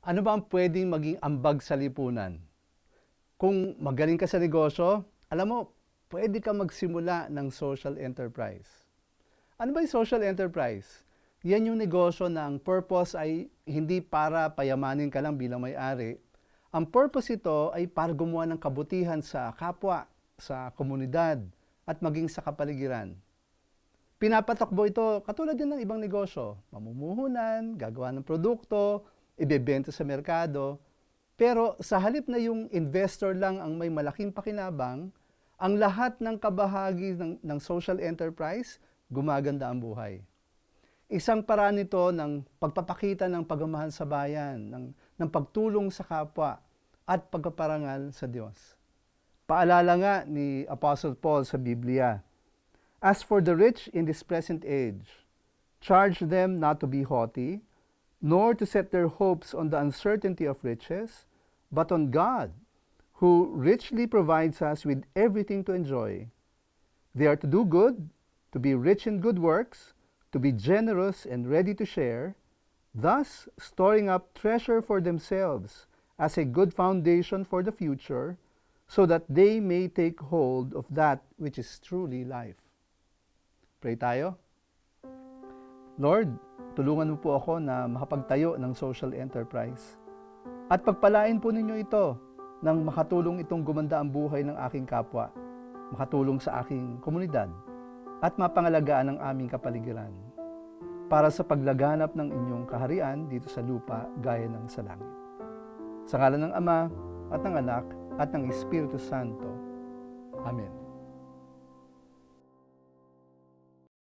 Ano ba ang pwedeng maging ambag sa lipunan? Kung magaling ka sa negosyo, alam mo, pwede ka magsimula ng social enterprise. Ano ba yung social enterprise? Yan yung negosyo na ang purpose ay hindi para payamanin ka lang bilang may-ari. Ang purpose ito ay para gumawa ng kabutihan sa kapwa, sa komunidad, at maging sa kapaligiran. Pinapatakbo ito katulad din ng ibang negosyo. Mamumuhunan, gagawa ng produkto, ibebenta sa merkado. Pero sa halip na yung investor lang ang may malaking pakinabang, ang lahat ng kabahagi ng, ng social enterprise, gumaganda ang buhay. Isang paraan nito ng pagpapakita ng pagmamahal sa bayan, ng, ng pagtulong sa kapwa, at pagpaparangal sa Diyos. Paalala nga ni Apostle Paul sa Biblia, As for the rich in this present age, charge them not to be haughty, nor to set their hopes on the uncertainty of riches, but on God, who richly provides us with everything to enjoy. They are to do good, to be rich in good works, to be generous and ready to share, thus storing up treasure for themselves as a good foundation for the future, so that they may take hold of that which is truly life. Pray tayo. Lord, tulungan mo po ako na makapagtayo ng social enterprise. At pagpalain po ninyo ito nang makatulong itong gumanda ang buhay ng aking kapwa, makatulong sa aking komunidad, at mapangalagaan ang aming kapaligiran para sa paglaganap ng inyong kaharian dito sa lupa gaya ng sa langit. Sa ngalan ng Ama at ng Anak at ng Espiritu Santo. Amen.